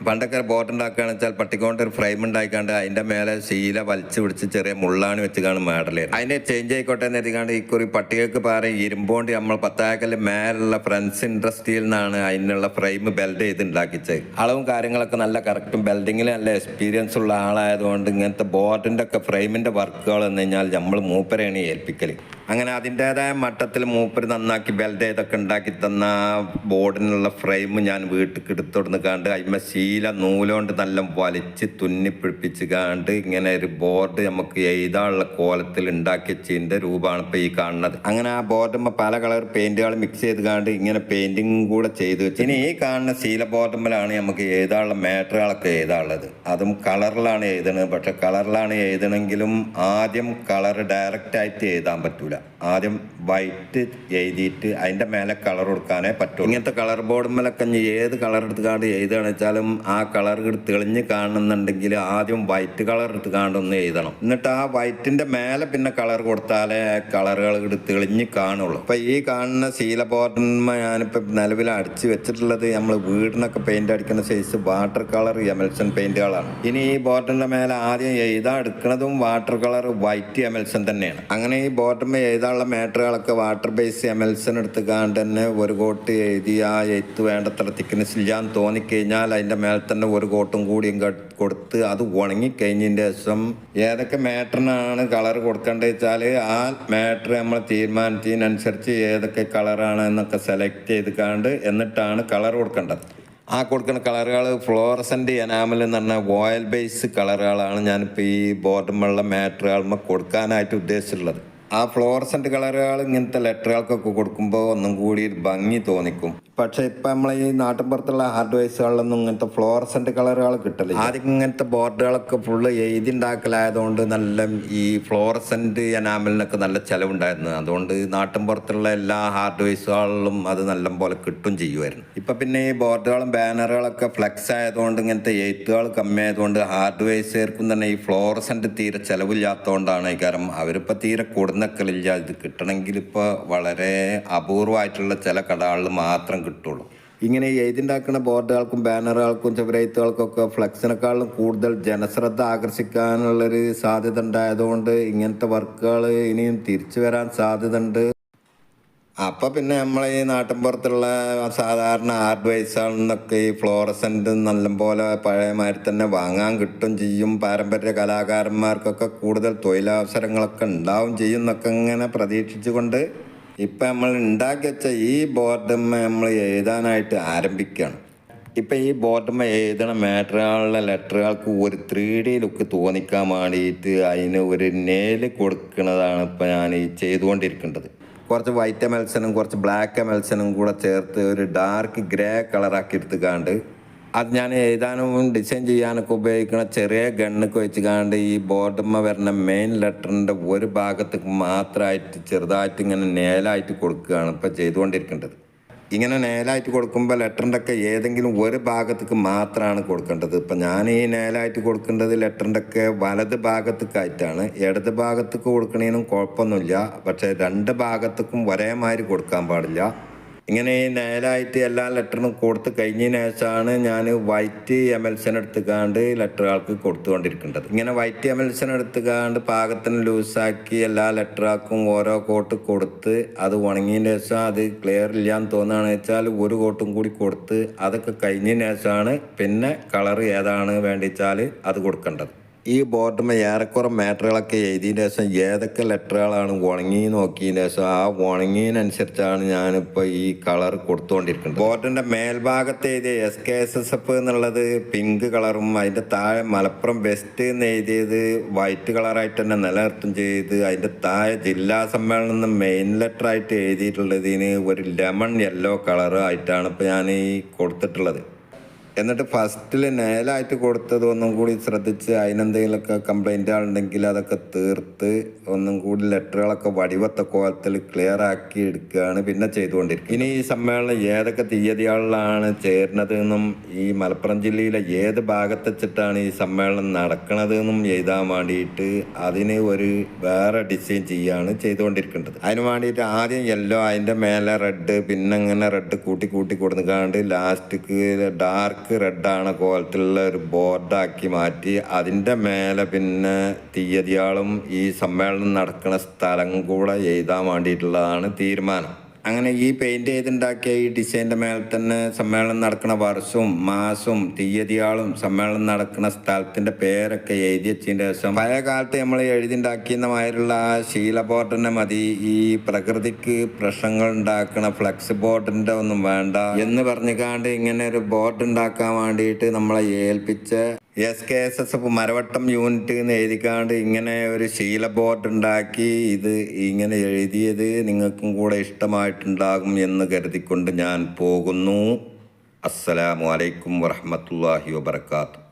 പണ്ടൊക്കെ ബോട്ട് ഉണ്ടാക്കുകയാണെന്ന് വെച്ചാൽ പട്ടിക്കൊണ്ട് ഒരു ഫ്രെയിം ഉണ്ടായിക്കാണ്ട് അതിന്റെ മേലെ ശീല വലിച്ചു പിടിച്ച് ചെറിയ മുള്ളാണ് വെച്ചുകാണ് കാണും അതിനെ ചേഞ്ച് ആയിക്കോട്ടെ എന്ന് എഴുതിക്കാണ്ട് കുറി പട്ടികൾക്ക് പാറ ഇരുമ്പോണ്ട് നമ്മൾ പത്താക്കൽ മേലുള്ള ഫ്രണ്ട്സ് ഇൻഡസ്ട്രിയിൽ നിന്നാണ് അതിനുള്ള ഫ്രെയിം ബെൽഡ് ചെയ്ത് ഉണ്ടാക്കിച്ചത് അളവും കാര്യങ്ങളൊക്കെ നല്ല കറക്റ്റും ബെൽഡിങ്ങിൽ നല്ല എക്സ്പീരിയൻസ് ഉള്ള ആളായതുകൊണ്ട് ഇങ്ങനത്തെ ബോട്ടിന്റെ ഒക്കെ ഫ്രെയിമിന്റെ വർക്കുകൾ എന്ന് കഴിഞ്ഞാൽ നമ്മൾ മൂപ്പരെയാണ് ഏൽപ്പിക്കൽ. അങ്ങനെ അതിന്റെതായ മട്ടത്തിൽ മൂപ്പര് നന്നാക്കി ബെൽഡ് ചെയ്തൊക്കെ ഉണ്ടാക്കി തന്ന ബോർഡിനുള്ള ഫ്രെയിം ഞാൻ വീട്ടിൽ എടുത്തോടുന്ന് കണ്ട് അതിന്മ ശീല നൂലുകൊണ്ട് നല്ല വലിച്ച് തുന്നി പിടിപ്പിച്ച് കണ്ട് ഇങ്ങനെ ഒരു ബോർഡ് നമുക്ക് എഴുതാനുള്ള കോലത്തിൽ ഉണ്ടാക്കി വെച്ചതിന്റെ രൂപമാണ് ഇപ്പോൾ ഈ കാണുന്നത്. അങ്ങനെ ആ ബോർഡുമ്പോൾ പല കളർ പെയിന്റുകൾ മിക്സ് ചെയ്ത് കണ്ട് ഇങ്ങനെ പെയിന്റിങ് കൂടെ ചെയ്ത് വെച്ച് ഇനി ഈ കാണുന്ന ശീല ബോർഡുമ്പോഴാണ് നമുക്ക് എഴുതാനുള്ള മാറ്ററുകളൊക്കെ എഴുതാനുള്ളത്. അതും കളറിലാണ് എഴുതണത്. പക്ഷെ കളറിലാണ് എഴുതണമെങ്കിലും ആദ്യം കളർ ഡയറക്റ്റ് ആയിട്ട് എഴുതാൻ പറ്റൂല. ആദ്യം വൈറ്റ് എഴുതിയിട്ട് അതിന്റെ മേലെ കളർ കൊടുക്കാനേ പറ്റും ഇങ്ങനത്തെ കളർ ബോർഡ് ഇനി ഏത് കളർ എടുത്തുകാണ്ട് എഴുതുകയാണെന്ന് വെച്ചാലും ആ കളർ തെളിഞ്ഞ് കാണുന്നുണ്ടെങ്കിൽ ആദ്യം വൈറ്റ് കളർ എടുത്ത് കാണ്ടൊന്ന് എഴുതണം. എന്നിട്ട് ആ വൈറ്റിന്റെ മേലെ പിന്നെ കളർ കൊടുത്താലേ കളറുകൾ എടുത്ത് തെളിഞ്ഞ് കാണുള്ളൂ. അപ്പം ഈ കാണുന്ന ശീല ബോർഡിന്മ ഞാനിപ്പോൾ നിലവിൽ അടിച്ച് വെച്ചിട്ടുള്ളത് നമ്മൾ വീടിനൊക്കെ പെയിന്റ് അടിക്കുന്ന സൈസ് വാട്ടർ കളർ എമൽസൺ പെയിന്റുകളാണ് ഇനി ഈ ബോർഡിന്റെ മേലെ ആദ്യം എഴുതാൻ എടുക്കുന്നതും വാട്ടർ കളർ വൈറ്റ് എമൽസൺ തന്നെയാണ്. അങ്ങനെ ഈ ബോർഡിന്മേൽ എഴുതാനുള്ള മാറ്ററുകളൊക്കെ വാട്ടർ ബേസ് എമൽസൺ എടുത്ത് കാണ്ട് തന്നെ ഒരു കോട്ട് എഴുതി ആ എഴുത്ത് വേണ്ടത്ര തിക്നെസ് ഇല്ലാന്ന് തോന്നിക്കഴിഞ്ഞാൽ അതിന്റെ മേലെ തന്നെ ഒരു കോട്ടും കൂടിയും കൊടുത്ത് അത് ഉണങ്ങിക്കഴിഞ്ഞതിന്റെ ശേഷം ഏതൊക്കെ മാറ്ററിനാണ് കളർ കൊടുക്കേണ്ടത് വെച്ചാൽ ആ മാറ്റർ നമ്മൾ തീരുമാനിച്ചതിനനുസരിച്ച് ഏതൊക്കെ കളറാണ് എന്നൊക്കെ സെലക്ട് ചെയ്ത് കാണ്ട് എന്നിട്ടാണ് കളർ കൊടുക്കേണ്ടത്. ആ കൊടുക്കുന്ന കളറുകൾ ഫ്ലോറസന്റ് എനാമൽ എന്ന് പറഞ്ഞ ഓയിൽ ബേസ് കളറുകളാണ് ഞാനിപ്പോൾ ഈ ബോർഡുമുള്ള മാറ്ററുകൾ കൊടുക്കാനായിട്ട് ഉദ്ദേശിച്ചിട്ടുള്ളത്. ആ ഫ്ലോറസന്റ് കളറുകൾ ഇങ്ങനത്തെ ലെറ്ററുകൾക്കൊക്കെ കൊടുക്കുമ്പോൾ ഒന്നും കൂടി ഭംഗി തോന്നിക്കും. പക്ഷെ ഇപ്പം നമ്മളെ ഈ നാട്ടിൻപുറത്തുള്ള ഹാർഡ് വൈസുകളിലൊന്നും ഇങ്ങനത്തെ ഫ്ലോറസന്റ് കളറുകൾ കിട്ടില്ല ആദ്യം ഇങ്ങനത്തെ ബോർഡുകളൊക്കെ ഫുള്ള് എഴുതി ഉണ്ടാക്കലായതുകൊണ്ട് നല്ല ഈ ഫ്ലോറസന്റ് എനാമലിനൊക്കെ നല്ല ചിലവുണ്ടായിരുന്നു. അതുകൊണ്ട് നാട്ടിൻപുറത്തുള്ള എല്ലാ ഹാർഡ് വൈസുകളിലും അത് നല്ല പോലെ കിട്ടും ചെയ്യുമായിരുന്നു ഇപ്പം പിന്നെ ഈ ബോർഡുകളും ബാനറുകളൊക്കെ ഫ്ലെക്സ് ആയതുകൊണ്ട് ഇങ്ങനത്തെ എഴുത്തുകൾ കമ്മിയായതുകൊണ്ട് ഹാർഡ് വൈസുകാർക്കും തന്നെ ഈ ഫ്ലോറസന്റ് തീരെ ചിലവില്ലാത്തതുകൊണ്ടാണ് കാരണം അവരിപ്പോൾ തീരെ കൊടുന്നക്കലില്ല. ഇത് കിട്ടണമെങ്കിൽ ഇപ്പോൾ വളരെ അപൂർവമായിട്ടുള്ള ചില കടകളിൽ മാത്രം കിട്ടുള്ളൂ. ഇങ്ങനെ എഴുതിണ്ടാക്കുന്ന ബോർഡുകൾക്കും ബാനറുകൾക്കും ചുവരെഴുത്തുകൾക്കൊക്കെ ഫ്ലെക്സിനെക്കാളും കൂടുതൽ ജനശ്രദ്ധ ആകർഷിക്കാനുള്ളൊരു സാധ്യത ഉണ്ടായതുകൊണ്ട് ഇങ്ങനത്തെ വർക്കുകൾ ഇനിയും തിരിച്ചു വരാൻ സാധ്യത ഉണ്ട് അപ്പൊ പിന്നെ നമ്മൾ ഈ നാട്ടിൻപുറത്തുള്ള സാധാരണ ആർട്ട് നിന്നൊക്കെ ഈ ഫ്ലോറസെന്റ് നല്ലപോലെ പഴയ മാതിരി തന്നെ വാങ്ങാൻ കിട്ടും ചെയ്യും. പാരമ്പര്യ കലാകാരന്മാർക്കൊക്കെ കൂടുതൽ തൊഴിലവസരങ്ങളൊക്കെ ഉണ്ടാവും ചെയ്യും എന്നൊക്കെ ഇങ്ങനെ പ്രതീക്ഷിച്ചുകൊണ്ട് ഇപ്പൊ നമ്മൾ ഉണ്ടാക്കി വെച്ച ഈ ബോർഡമ്മ നമ്മൾ എഴുതാനായിട്ട് ആരംഭിക്കുകയാണ്. ഇപ്പം ഈ ബോർഡമ്മ എഴുതണ മാറ്ററുകളുടെ ലെറ്ററുകൾക്ക് ഒരു ത്രീ ഡി ലുക്ക് തോന്നിക്കാൻ വേണ്ടിയിട്ട് അതിന് ഒരു നേൽ കൊടുക്കുന്നതാണ് ഇപ്പം ഞാൻ ഈ ചെയ്തുകൊണ്ടിരിക്കേണ്ടത്. കുറച്ച് വൈറ്റ് എമൽസനും കുറച്ച് ബ്ലാക്ക് എമൽസനും കൂടെ ചേർത്ത് ഒരു ഡാർക്ക് ഗ്രേ കളറാക്കി എടുത്തുകാണ്ട് അത് ഞാൻ എഴുതാനും ഡിസൈൻ ചെയ്യാനൊക്കെ ഉപയോഗിക്കുന്ന ചെറിയ ഗണ്ണൊക്കെ വെച്ചുകാണ്ട് ഈ ബോർഡമ്മ വരുന്ന മെയിൻ ലെറ്ററിന്റെ ഒരു ഭാഗത്തേക്ക് മാത്രമായിട്ട് ചെറുതായിട്ട് ഇങ്ങനെ നേലായിട്ട് കൊടുക്കുകയാണ് ഇപ്പോൾ ചെയ്തുകൊണ്ടിരിക്കേണ്ടത്. ഇങ്ങനെ നേലായിട്ട് കൊടുക്കുമ്പോൾ ലെറ്ററിന്റെ ഒക്കെ ഏതെങ്കിലും ഒരു ഭാഗത്തേക്ക് മാത്രമാണ് കൊടുക്കേണ്ടത്. ഇപ്പം ഞാൻ ഈ നേലായിട്ട് കൊടുക്കേണ്ടത് ലെറ്ററിന്റെ ഒക്കെ വലത് ഭാഗത്തേക്കായിട്ടാണ്. ഇടത് ഭാഗത്തേക്ക് കൊടുക്കണേനും കുഴപ്പമൊന്നുമില്ല. പക്ഷേ രണ്ട് ഭാഗത്തേക്കും ഒരേമാതിരി കൊടുക്കാൻ പാടില്ല. ഇങ്ങനെ നേരായിട്ട് എല്ലാ ലെറ്ററിനും കൊടുത്ത് കഴിഞ്ഞതിന് ശേഷമാണ് ഞാൻ വൈറ്റ് എം എൽ സിനെ എടുത്തുകാണ്ട് ലെറ്ററുകൾക്ക് കൊടുത്തുകൊണ്ടിരിക്കേണ്ടത്. ഇങ്ങനെ വൈറ്റ് എം എൽ സിനെ എടുത്തുകാണ്ട് പാകത്തിന് ലൂസാക്കി എല്ലാ ലെറ്ററാക്കും ഓരോ കോട്ട് കൊടുത്ത് അത് ഉണങ്ങിയതിന് ശേഷം അത് ക്ലിയർ ഇല്ലാന്ന് തോന്നുകയാണെന്ന് വെച്ചാൽ ഒരു കോട്ടും കൂടി കൊടുത്ത് അതൊക്കെ കഴിഞ്ഞതിന് ശേഷമാണ് പിന്നെ കളർ ഏതാണ് വേണ്ടിച്ചാൽ അത് കൊടുക്കേണ്ടത്. ഈ ബോർഡുമ്മ ഏറെക്കുറെ മാറ്ററുകളൊക്കെ എഴുതിയതിന് ശേഷം ഏതൊക്കെ ലെറ്ററുകളാണ് ഉണങ്ങി നോക്കിയതിന് ശേഷം ആ ഉണങ്ങിയതിനനുസരിച്ചാണ് ഞാനിപ്പോൾ ഈ കളർ കൊടുത്തുകൊണ്ടിരിക്കുന്നത്. ബോർഡിന്റെ മേൽഭാഗത്ത് എഴുതിയ S K S S F എന്നുള്ളത് പിങ്ക് കളറും അതിന്റെ താഴെ മലപ്പുറം വെസ്റ്റ് എന്ന് എഴുതിയത് വൈറ്റ് കളറായിട്ട് തന്നെ നിലനിർത്തും ചെയ്ത് അതിന്റെ താഴെ ജില്ലാ സമ്മേളനം എന്ന് മെയിൻ ലെറ്ററായിട്ട് എഴുതിയിട്ടുള്ളതിന് ഒരു ലെമൺ യെല്ലോ കളർ ആയിട്ടാണ് ഇപ്പോൾ ഞാൻ ഈ കൊടുത്തിട്ടുള്ളത്. എന്നിട്ട് ഫസ്റ്റിൽ നേലായിട്ട് കൊടുത്തത് ഒന്നും കൂടി ശ്രദ്ധിച്ച് അതിനെന്തെങ്കിലുമൊക്കെ കംപ്ലൈന്റ് ഉണ്ടെങ്കിൽ അതൊക്കെ തീർത്ത് ഒന്നും കൂടി ലെറ്ററുകളൊക്കെ വടിവത്ത കോലത്തിൽ ക്ലിയർ ആക്കി എടുക്കുകയാണ് പിന്നെ ചെയ്തുകൊണ്ടിരിക്കുന്നത്. ഇനി ഈ സമ്മേളനം ഏതൊക്കെ തീയതികളിലാണ് ചേരുന്നത് എന്നും ഈ മലപ്പുറം ജില്ലയിലെ ഏത് ഭാഗത്ത് വെച്ചിട്ടാണ് ഈ സമ്മേളനം നടക്കുന്നത് എന്നും എഴുതാൻ വേണ്ടിയിട്ട് അതിന് ഒരു വേറെ ഡിസൈൻ ചെയ്യാണ് ചെയ്തുകൊണ്ടിരിക്കേണ്ടത്. അതിന് വേണ്ടിയിട്ട് ആദ്യം യെല്ലോ അതിന്റെ മേലെ റെഡ് പിന്നെ അങ്ങനെ റെഡ് കൂട്ടി കൂട്ടി കൊടുക്കാണ്ട് ലാസ്റ്റിക്ക് ഡാർക്ക് ഡാർക്ക് റെഡാണ്. കോലത്തിലുള്ള ഒരു ബോർഡാക്കി മാറ്റി. അതിന്റെ മേലെ പിന്നെ തീയതിയാളും ഈ സമ്മേളനം നടക്കുന്ന സ്ഥലം കൂടെ എഴുതാൻ വേണ്ടിയിട്ടുള്ളതാണ് തീരുമാനം. അങ്ങനെ ഈ പെയിന്റ് ചെയ്തുണ്ടാക്കിയ ഈ ഡിസൈന്റെ മേലെ തന്നെ സമ്മേളനം നടക്കുന്ന വർഷവും മാസവും തീയതിയാളും സമ്മേളനം നടക്കുന്ന സ്ഥലത്തിന്റെ പേരൊക്കെ എഴുതി വെച്ചതിന് ശേഷം പഴയ കാലത്ത് നമ്മൾ എഴുതിണ്ടാക്കിയ മാതിരിയുള്ള ആ ശീല ബോർഡിനെ മതി. ഈ പ്രകൃതിക്ക് പ്രശ്നങ്ങൾ ഉണ്ടാക്കുന്ന ഫ്ലെക്സ് ബോർഡിന്റെ ഒന്നും വേണ്ട എന്ന് പറഞ്ഞുകാണ്ട് ഇങ്ങനെ ഒരു ബോർഡ് ഉണ്ടാക്കാൻ വേണ്ടിയിട്ട് നമ്മളെ ഏൽപ്പിച്ച S K S S F Maravattam unit എന്ന് എഴുതിക്കാണ്ട് ഇങ്ങനെ ഒരു ശീല ബോർഡ് ഉണ്ടാക്കി ഇത് ഇങ്ങനെ എഴുതിയത് നിങ്ങൾക്കും കൂടെ ഇഷ്ടമായിട്ടുണ്ടാകും എന്ന് കരുതിക്കൊണ്ട് ഞാൻ പോകുന്നു. അസ്സലാമു അലൈക്കും വറഹമത്തല്ലാഹി വബർക്കാത്തു